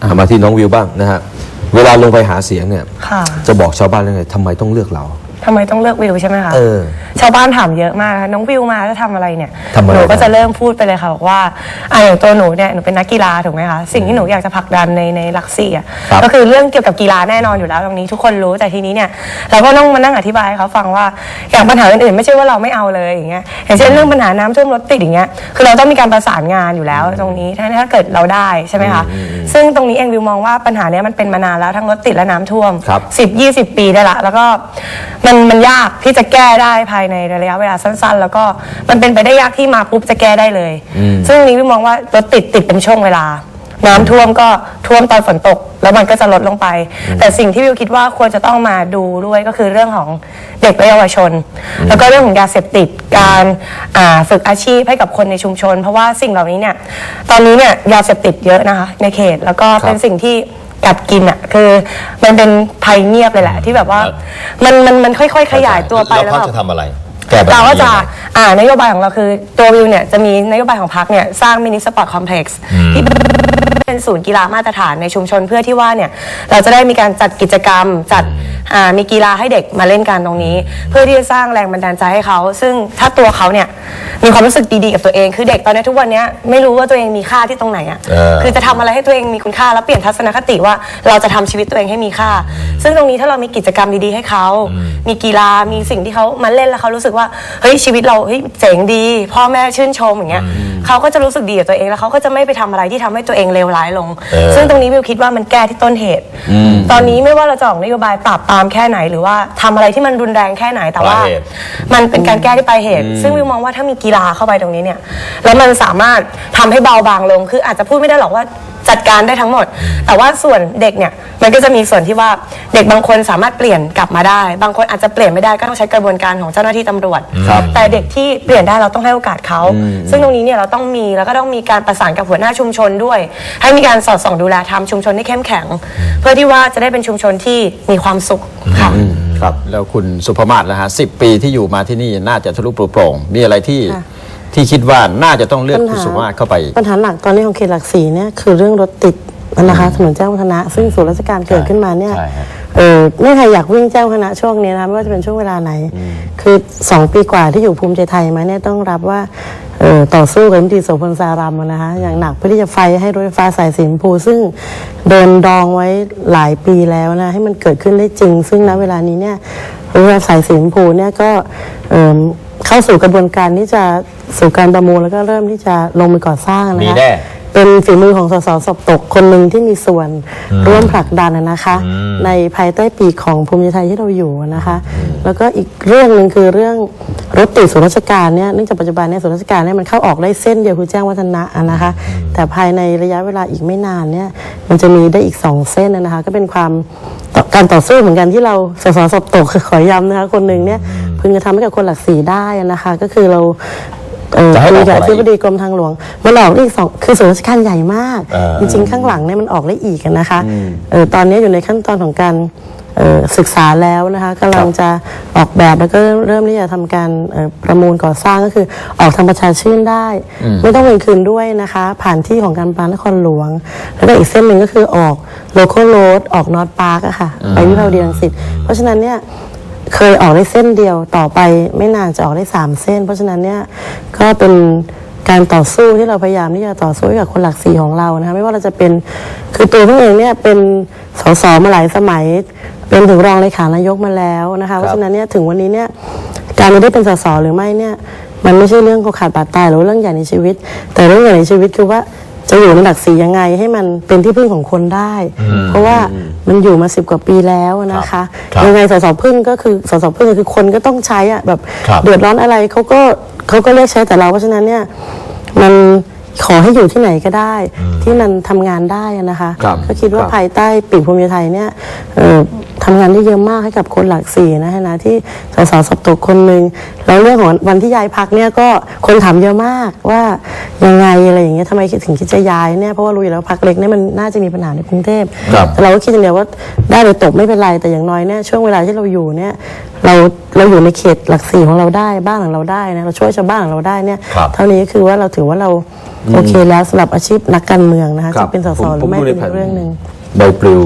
เอามาที่น้องวิวบ้างนะฮะเวลาลงไปหาเสียงเนี่ย ค่ะจะบอกชาวบ้านยังไงทำไมต้องเลือกเรา ทำไมต้องเลือกวิวใช่ไหมคะเออ ชาวบ้านถามเยอะมากน้องวิวมาจะทำอะไรเนี่ยทำอะไร หนูก็นะจะเริ่มพูดไปเลยค่ะบอกว่าอ่าอย่างตัวหนูเนี่ยหนูเป็นนักกีฬาถูกไหมคะสิ่งที่หนูอยากจะผลักดันในในหลักสี่อะครับก็คือเรื่องเกี่ยวกับกีฬาแน่นอนอยู่แล้วตรงนี้ทุกคนรู้แต่ทีนี้เนี่ยเราก็ต้องมานั่งอธิบายให้เขาฟังว่าอย่างปัญหาอื่นๆไม่ใช่ว่าเราไม่เอาเลยอย่างเงี้ยอย่างเช่นเรื่องปัญหาน้ำท่วมรถติดอย่างเงี้ยคือเราต้องมีการประสานงานอยู่แล้วตรงนี้ถ้าถ้าเกิดเราได้ใช่ไหมคะ ซึ่งตรงนี้เองวิวมองว่าปัญหาเนี้ยมันเป็นมานานแล้วทั้งรถติดและน้ำท่วม ครับสิบยี่สิบปีได้ละ แล้วก็มันมันยากที่จะแก้ได้ภายในระยะเวลาสั้น ๆ แล้วก็มันเป็นไปได้ยากที่มาปุ๊บจะแก้ได้เลย ซึ่งอันนี้พี่มองว่ารถติดติดเป็นช่วงเวลา น้ำท่วมก็ท่วมตอนฝนตก แล้วมันก็จะลดลงไป แต่สิ่งที่วิวคิดว่าควรจะต้องมาดูด้วยก็คือเรื่องของเด็กและเยาวชน แล้วก็เรื่องของยาเสพติดการอ่าฝึกอาชีพให้กับคนในชุมชน เพราะว่าสิ่งเหล่านี้เนี่ยตอนนี้เนี่ยยาเสพติดเยอะนะคะในเขตแล้วก็เป็นครับสิ่งที่กัดกินอะคือมันเป็นภัยเงียบเลยแหละ ที่แบบว่ามันมันมันค่อย ๆ ขยายตัวไปแล้วแล้วเขาแบบ จะทำอะไร แก้ปัญหาเราก็จะยังไง อ่านโยบายของเราคือตัววิวเนี่ยจะมีนโยบายของพรรคเนี่ยสร้างมินิสปอร์ตคอมเพล็กซ์ที่ เป็นศูนย์กีฬามาตรฐานในชุมชนเพื่อที่ว่าเนี่ยเราจะได้มีการจัดกิจกรรมจัด อ่ามีกีฬาให้เด็กมาเล่นกันตรงนี้ เพื่อที่จะสร้างแรงบันดาลใจให้เขา ซึ่งถ้าตัวเขาเนี่ยมีความรู้สึกดีๆกับตัวเอง คือเด็กตอนนี้ทุกวันเนี้ยไม่รู้ว่าตัวเองมีค่าที่ตรงไหนอะเออ คือจะทำอะไรให้ตัวเองมีคุณค่าแล้วเปลี่ยนทัศนคติว่าเราจะทำชีวิตตัวเองให้มีค่า ซึ่งตรงนี้ถ้าเรามีกิจกรรมดีๆให้เขา มีกีฬามีสิ่งที่เขามาเล่นแล้วเขารู้สึกว่าเฮ้ยชีวิตเราเฮ้ยเจ๋งดี พ่อแม่ชื่นชมอย่างเงี้ยเขาก็จะรู้สึกดีกับตัวเองแล้วเขาก็จะไม่ไปทำอะไรที่ทำให้ตัวเองเลวร้ายลง เออ ซึ่งตรงนี้วิวคิดว่ามันแก้ที่ต้นเหตุ ตอนนี้ไม่ว่าเราจะออกนโยบายปราบปรามแค่ไหนหรือว่าทำอะไรที่มันรุนแรงแค่ไหนแต่ว่า ปลายเหตุ มันเป็นการแก้ที่ปลายเหตุ ซึ่งวิวมองว่าถ้ามีกีฬาเข้าไปตรงนี้เนี่ย แล้วมันสามารถทำให้เบาบางลง คืออาจจะพูดไม่ได้หรอกว่า จัดการได้ทั้งหมด แต่ว่าส่วนเด็กเนี่ยมันก็จะมีส่วนที่ว่าเด็กบางคนสามารถเปลี่ยนกลับมาได้ บางคนอาจจะเปลี่ยนไม่ได้ก็ต้องใช้กระบวนการของเจ้าหน้าที่ตำรวจ ครับแต่เด็กที่เปลี่ยนได้เราต้องให้โอกาสเขา ซึ่งตรงนี้เนี่ยเราต้องมีแล้วก็ต้องมีการประสานกับหัวหน้าชุมชนด้วย ให้มีการสอดส่องดูแลทำชุมชนที่เข้มแข็ง เพื่อที่ว่าจะได้เป็นชุมชนที่มีความสุขค่ะ ครับ แล้วคุณสุภมาศนะฮะสิปีที่อยู่มาที่นี่น่าจะทะลุปลุโปร่ง มีอะไรที่ค่ะ ที่คิดว่าน่าจะต้องเลือกปัญหา คุณสุภมาศเข้าไป ปัญหาหลักตอนนี้ของเขตหลักสี่เนี่ยคือเรื่องรถติดนะคะถนนเจ้าวัฒนะ ซึ่งศูนย์ราชการเกิดขึ้นมาเนี่ยใช่ฮะเออไม่มีใครอยากวิ่งเจ้าคณะช่วงนี้นะคะไม่ว่าจะเป็นช่วงเวลาไหน คือสองปีกว่าที่อยู่ภูมิใจไทยมาเนี่ยต้องรับว่าเออต่อสู้กับรัฐมนตรีโสพลสารัมนะคะอย่างหนักเพื่อที่จะไฟให้รถไฟฟ้าสายสีชมพูซึ่งเดินดองไว้หลายปีแล้วนะให้มันเกิดขึ้นได้จริง ซึ่งณเวลานี้เนี่ยรถไฟฟ้าสายสีชมพูเนี่ยก็เอิ่ม เข้าสู่กระบวนการที่จะสู่การประมูลแล้วก็เริ่มที่จะลงมือก่อสร้างนะมีคะ แน่ เป็นฝีมือของสสสบตกคนหนึ่งที่มีส่วนร่วมผลักดันนะนะคะในภายใต้ปีกของภูมิใจไทยที่เราอยู่นะคะ แล้วก็อีกเรื่องหนึ่งคือเรื่องรถติดส่วนราชการเนี่ยเนื่องจากปัจจุบันเนี่ยส่วนราชการเนี่ยมันเข้าออกได้เส้นเดียวคือแจ้งวัฒนะอะนะคะ แต่ภายในระยะเวลาอีกไม่นานเนี่ยมันจะมีได้อีกสองเส้นนะคะ ก็เป็นความต่อการต่อสู้เหมือนกันที่เราสสสบตกขอย้ำนะคะคนหนึ่งเนี่ย พึงจะทำให้กับคนหลักสีได้นะคะ ก็คือเราเออจะให้คุอยอกกับอะไรที่บดีกรมทางหลวงมันออกได้อีกสองคือส่วนราชการใหญ่มากเออจริงๆ ข้างหลังเนี่ยมันออกได้อีกอะนะคะเออตอนนี้อยู่ในขั้นตอนของการเอ่อศึกษาแล้วนะคะกำลังจะออกแบบแล้วก็เริ่มเริ่มที่จะทำการเอ่อประมูลก่อสร้างก็คือออกทางประชาชื่นได้ ไม่ต้องเงินคืนด้วยนะคะ ผ่านที่ของการปานครหลวง แล้วก็อีกเส้นหนึ่งก็คือออกโลโ a l โรดออกนอตพาร์กอะค่ะไปวิภาวดีรังสิตเพราะฉะนั้นเนี่ย เคยออกได้เส้นเดียวต่อไปไม่นานจะออกได้3เส้น เพราะฉะนั้นเนี่ยก็เป็นการต่อสู้ที่เราพยายามที่จะต่อสู้ให้กับคนหลักสีของเรานะคะไม่ว่าเราจะเป็นคือตัวพี่เองเนี่ยเป็นสสมาหลายสมัย เป็นถึงรองเลขานายกมาแล้วนะคะเพราะฉะนั้นเนี่ยถึงวันนี้เนี่ยการไม่ได้เป็นสสหรือไม่เนี่ยมันไม่ใช่เรื่องเขาขาดบาดตายหรือว่าเรื่องใหญ่ในชีวิต แต่เรื่องใหญ่ในชีวิตคือว่า จะอยู่ในหลักสียังไงให้มันเป็นที่พึ่งของคนได้ เพราะว่ามันอยู่มาสิบกว่าปีแล้วนะคะครับยังไงสสพึ่งก็คือสสพึ่งก็คือคนก็ต้องใช้อะแบบครับเดือดร้อนอะไรเขาก็เขาก็เลือกใช้แต่เราเพราะฉะนั้นเนี่ยมันขอให้อยู่ที่ไหนก็ได้ ที่มันทำงานได้อะนะคะครับก็คิดว่าครับภายใต้ปีกภูมิใจไทยเนี่ยเอ่อ ทำงานได้เยอะมากให้กับคนหลักสี่นะฮะนะที่สสสบตกคนหนึ่งแล้วเรื่องของวันที่ย้ายพักเนี่ยก็คนถามเยอะมากว่ายังไงอะไรอย่างเงี้ยทำไมถึงคิดจะย้ายเนี่ยเพราะว่ารู้อยู่แล้วพักเล็กเนี่ยมันน่าจะมีปัญหาในกรุงเทพครับแต่เราก็คิดอย่างเดียวว่าได้หรือตกไม่เป็นไรแต่อย่างน้อยเนี่ยช่วงเวลาที่เราอยู่เนี่ยเราเราอยู่ในเขตหลักสี่ของเราได้บ้านของเราได้นะเราช่วยชาวบ้านของเราได้เนี่ยครับเท่านี้คือว่าเราถือว่าเราโอเคแล้วสำหรับอาชีพนักการเมืองนะคะจะเป็นสสผมหรืผอมไม่ดูในเป็นแผ่นเรื่องหนึ่งใบปลิว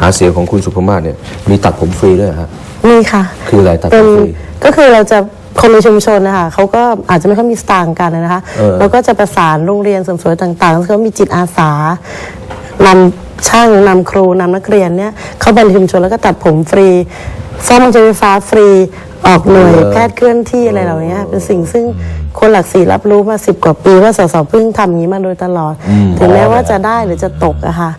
หาเสียงของคุณสุภมาศเนี่ยมีตัดผมฟรีด้วยเหรอฮะนี่ค่ะ คืออะไรตัดผมเป็นฟรี ก็คือเราจะคนในชุมชนนะคะเขาก็อาจจะไม่ค่อยมีสตางค์กันนะคะเออเราก็จะประสานโรงเรียนเสริมสวยต่างๆเขามีจิตอาสานำช่างนำครูนำนักเรียนเนี่ยเข้าไปในชุมชนแล้วก็ตัดผมฟรี ซ่อมรถไฟฟ้าฟรีออกหน่วยแพทย์เคลื่อนที่อะไรเหล่านี้เป็นสิ่งซึ่งคนหลักสี่รับรู้มาสิบกว่าปีว่าสสเพิ่งทำอย่างนี้มาโดยตลอด ถึงแม้ว่าจะได้หรือจะตกอะค่ะ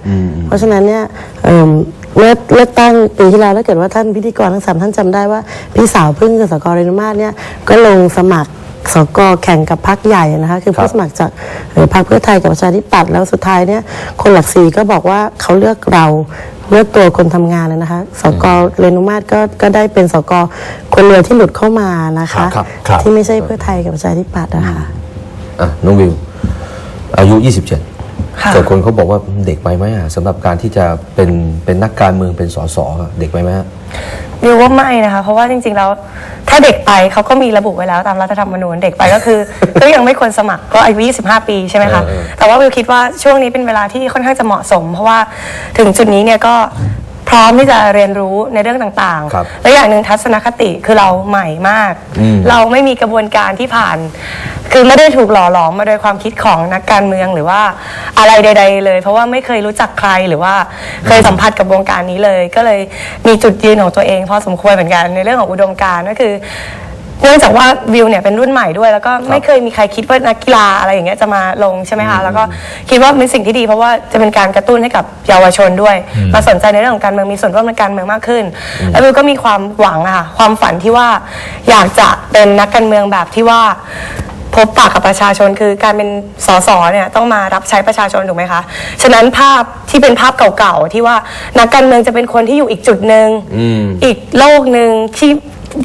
เพราะฉะนั้นเนี่ยเอิ่มเมื่อเลือกตั้งปีที่แล้วถ้าเกิดว่าท่านพิธีกรทั้งสามท่านจำได้ว่าพี่สาวพึ่งกับสกอเรนุมาศเนี่ยก็ลงสมัครสกแข่งกับพรรคใหญ่นะคะคือครับผู้สมัครจากเอ่อพรรคเพื่อไทยกับประชาธิปัตย์แล้วสุดท้ายเนี่ยคนหลักสี่ก็บอกว่าเขาเลือกเรา เลือกตัวคนทำงานนะนะคะสกเรนุมาศก็ก็ได้เป็นสกคนเดียวที่หลุดเข้ามานะคะครับครับที่ไม่ใช่เพื่อไทยกับประชาธิปัตย์นะคะอะน้องวิว อายุ 27ค่ะแต่คนเขาบอกว่าเด็กไปไหมอะสำหรับการที่จะเป็นเป็นนักการเมืองเป็นสสอะเด็กไปไหมฮะ วิวว่าไม่นะคะเพราะว่าจริง ๆ แล้วถ้าเด็กไปเขาก็มีระบุไว้แล้วตามรัฐธรรมนูญเด็กไปก็คือ ก็ยังไม่ควรสมัครก็อายุ 25 ปีใช่ไหมคะ เออเออ แต่ว่าวิวคิดว่าช่วงนี้เป็นเวลาที่ค่อนข้างจะเหมาะสม เพราะว่าถึงจุดนี้เนี่ยก็ พร้อมที่จะเรียนรู้ในเรื่องต่างครับๆ และอย่างหนึ่งทัศนคติคือเราใหม่มาก อืม เราไม่มีกระบวนการที่ผ่าน คือไม่ได้ถูกหล่อหลอมมาโดยความคิดของนักการเมืองหรือว่าอะไรใด ๆ เลย เพราะว่าไม่เคยรู้จักใครหรือว่าเคยสัมผัสกับวงการนี้เลย ก็เลยมีจุดยืนของตัวเองพอสมควรเหมือนกันในเรื่องของอุดมการณ์ก็คือ เนื่องจากว่าวิวเนี่ยเป็นรุ่นใหม่ด้วย แล้วก็ไม่เคยมีใครคิดว่านักกีฬาอะไรอย่างเงี้ยจะมาลงใช่ไหมคะแล้วก็คิดว่าเป็นสิ่งที่ดีเพราะว่าจะเป็นการกระตุ้นให้กับเยาวชนด้วย มาสนใจในเรื่องของการเมืองมีส่วนร่วมในการเมืองมากขึ้น แล้ววิวก็มีความหวังอะค่ะความฝันที่ว่าอยากจะเป็นนักการเมืองแบบที่ว่าพบปะกับประชาชนคือการเป็นสสเนี่ยต้องมารับใช้ประชาชนถูกไหมคะฉะนั้นภาพที่เป็นภาพเก่าๆที่ว่านักการเมืองจะเป็นคนที่อยู่อีกจุดหนึ่งอีกโลกหนึ่งที่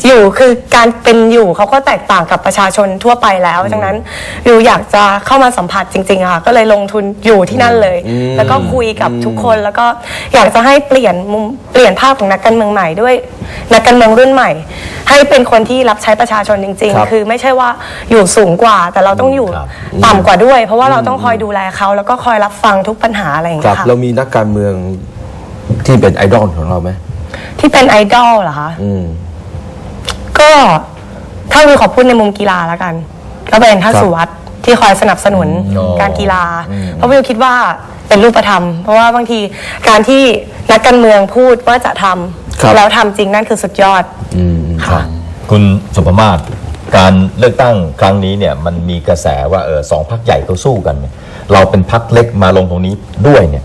อยู่คือการเป็นอยู่เขาก็แตกต่างกับประชาชนทั่วไปแล้วดังนั้นวิวอยากจะเข้ามาสัมผัสจริงๆอะค่ะก็เลยลงทุนอยู่ที่นั่นเลยแล้วก็คุยกับทุกคนแล้วก็อยากจะให้เปลี่ยนมุมเปลี่ยนภาพของนักการเมืองใหม่ด้วย นักการเมืองรุ่นใหม่ ให้เป็นคนที่รับใช้ประชาชนจริง ครับๆ คือไม่ใช่ว่าอยู่สูงกว่า แต่เราต้องอยู่ครับ ต่ำกว่าด้วย เพราะว่าเราต้องคอยดูแลเขาแล้วก็คอยรับฟังทุกปัญหาอะไรอย่างครัเงี้บยค่ะเรามีนักการเมืองที่เป็นไอดอลของเราไหมที่เป็นไอดอลเหรอคะ อืม ก็ถ้าวิวขอพูดในมุมกีฬาแล้วกัน ก็เป็นท่านครับสุวัสด์ที่คอยสนับสนุนอ๋อการกีฬาเพราะวิวคิดว่าเป็นรูปธรรม เพราะว่าบางทีการที่นักการเมืองพูดว่าจะทำครับ แล้วทำจริงนั่นคือสุดยอด อืมครับ คุณสุภมาศการเลือกตั้งครั้งนี้เนี่ยมันมีกระแสว่าเออสองพักใหญ่เขาสู้กันเนี่ยเราเป็นพักเล็กมาลงตรงนี้ด้วยเนี่ย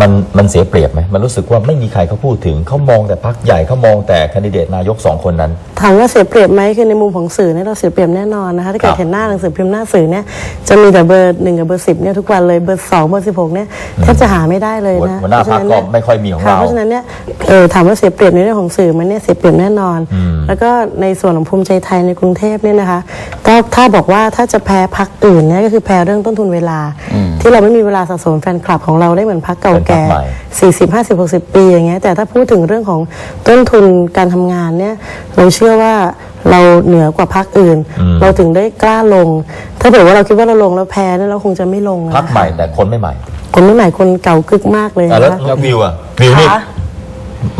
มันมันเสียเปรียบไหมมันรู้สึกว่าไม่มีใครเขาพูดถึงเขามองแต่พักใหญ่เขามองแต่แคนดิเดตนายกสองคนนั้น ถามว่าเสียเปรียบไหมคือในมุมของสื่อเนี่ยเราเสียเปรียบแน่นอนนะคะถ้าเกิคดรับเห็นหน้าหนังสือพิมพ์หน้าสื่อเนี่ยจะมีแต่เบอร์หนึ่งกับเบอร์สิบเนี่ยทุกวันเลยเบอร์สองเบอร์สิบหกเนี่ยแทบจะหาไม่ได้เลยนะหัวหน้าพรรคก็ไม่ค่อยมีของเราเพราะฉะนั้นเนี่ยเออถามว่าเสียเปรียบในเรื่องของสื่อไหมันเนี่ยเสียเปรียบแน่นอน แล้วก็ในส่วนของภูมิใจไทยในกรุงเทพเนี่ยนะคะก็ถ้าบอกว่าถ้าจะแพ้พักอื่นเนี่ยก็คือแพ้เรื่องต้นทุนเวลา ที่เราไม่มีเวลาสะสมแฟนคลับของเราได้เหมือนพักเก่าเป็นพรรแก่คใหม่40 50 60ปีอย่างเงี้ยแต่ถ้าพูดถึงเรื่องของต้นทุนการทำงานเนี่ยเราเชื่อว่าเราเหนือกว่าพักอื่น เราถึงได้กล้าลง ถ้าเผื่อว่าเราคิดว่าเราลงแล้วแพ้เนี่ยเราคงจะไม่ลงอะพักใหม่แต่คนไม่ใหม่ คนไม่ใหม่คนเก่ากึกมากเลยอะแล้วนะคะแล้ววิวอะวิวนี่ค่ะ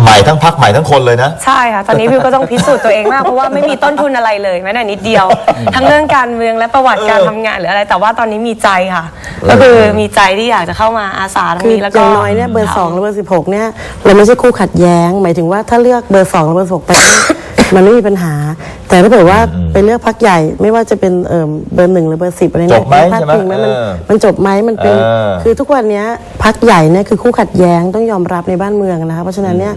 ใหม่ทั้งพักใหม่ทั้งคนเลยนะ ใช่ค่ะ ตอนนี้วิวก็ต้องพิสูจน์ตัวเองมาก เพราะว่าไม่มีต้นทุนอะไรเลยแม้แต่นิดเดียว ทั้งเรื่องการเมืองและประวัติการทำงานหรืออะไร แต่ว่าตอนนี้มีใจค่ะ ก็คือมีใจที่อยากจะเข้ามาอาสาตรงคือนี้แล้วอก็ ย่างน้อยเนี่ยเบอร์สองหรือเบอร์สิบหกเนี่ยเราไม่ใช่คู่ขัดแย้ง หมายถึงว่าถ้าเลือกเบอร์สองหรือเบอร์สิบหกไปเนี่ย มันไม่มีปัญหา แต่ถ้าเกิดว่าไปเลือกพักใหญ่ไม่ว่าจะเป็นเอ่อเบอร์หนึ่งหรือเบอร์สิบอะไรเนี่ยจบไหมพาดใช่ไหมพิงไหมมันเออมันจบไหมมันเป็นเออคือทุกวันเนี้ยพักใหญ่เนี่ยคือคู่ขัดแย้งต้องยอมรับในบ้านเมืองนะคะเพราะฉะนั้นเนี่ย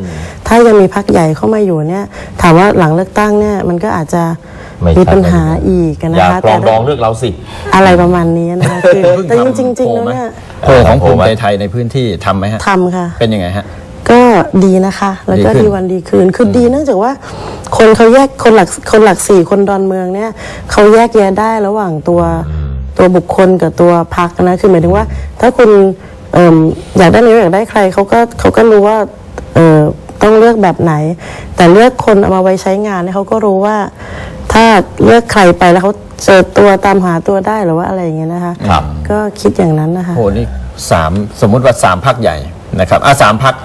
ถ้ายังมีพักใหญ่เข้ามาอยู่เนี่ยถามว่าหลังเลือกตั้งเนี่ยมันก็อาจจะไม่มีใช่ปัญหาอีกนะอย่าคะปลองถ้าดองเลือกเราสิ อะไรประมาณนี้นะคะคือแต่จริงๆจริงๆแล้วเนี่ยโพลของภูมิใจโพลไหมไทยในพื้นที่ทำไหมฮะทำค่ะ เป็นยังไงฮะ ก็ดีนะคะ แล้วก็ดีขึ้นดีวันดีคืน คือดีเนื่องจากว่า คนเขาแยกคนหลักคนหลักสี่คนดอนเมืองเนี่ยเขาแยกแยะได้ระหว่างตัวตัวบุคคลกับตัวพักนะคือหมายถึงว่า ถ้าคุณเอิ่มอยากได้นายกอยากได้ใครเขาก็เขาก็รู้ว่าเออตต้องเลือกแบบไหน แต่เลือกคนเอามาไว้ใช้งานเนี่ยเขาก็รู้ว่า ถ้าเลือกใครไปแล้วเขาเจอตัวตามหาตัวได้หรือว่าอะไรอย่างเงี้ยนะคะครับก็คิดอย่างนั้นนะคะโหนี่สามสมมุติว่าสามพักใหญ่นะครับอะสามพัก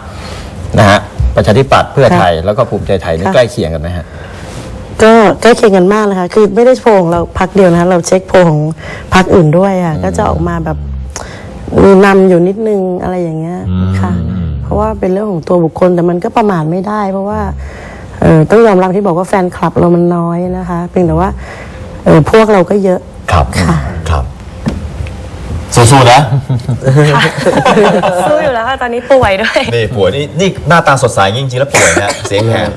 นะฮะ ประชาธิปัตย์เพื่อไทยแล้วก็ภูมิใจไทยนี่ค่ะใกล้เคียงกันไหมฮะก็ใกล้เคียงกันมากนะคะ คือไม่ได้โพลของเราพักเดียวนะคะเราเช็คโพลของพักอื่นด้วยค่ะก็จะออกมาแบบมีนำอยู่นิดนึงอะไรอย่างเงี้ยค่ะ เพราะว่าเป็นเรื่องของตัวบุคคลแต่มันก็ประมาทไม่ได้ เพราะว่าเออต้องยอมรับที่บอกว่าแฟนคลับเรามันน้อยนะคะ เพียงแต่ว่าเออพวกเราก็เยอะครับค่ะครับ สู้ๆนะสู้อยู่แล้วค่ะตอนนี้ป่วยด้วย นี่ป่วยนี่นี่หน้าตาสดใสจริงๆแล้วป่วยนะ เสียงแหบ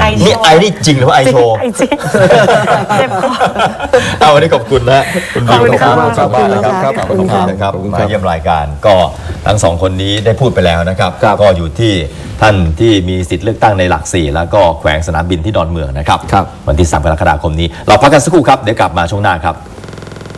ไอโชว์ นี่ไอนี่จริงหรือว่าไอโชว์ไอจริงเจ็บคอ เอาวันนี้ขอบคุณนะคุณบิวขอบคุณครับขอบคุณมากนะครับขอบคุณครับนะครับขอบคุณคมารับเยี่ยมรายการก็ทั้งสองคนนี้ได้พูดไปแล้วนะครับ ครับก็อยู่ที่ท่านที่มีสิทธิ์เลือกตั้งในหลักสี่แล้วก็แขวงสนามบินที่ดอนเมืองนะครับ ครับ วันที่3กรกฎาคมนี้ เราพักกันสักครู่ครับเดี๋ยวกลับมาช่วงหน้าครับ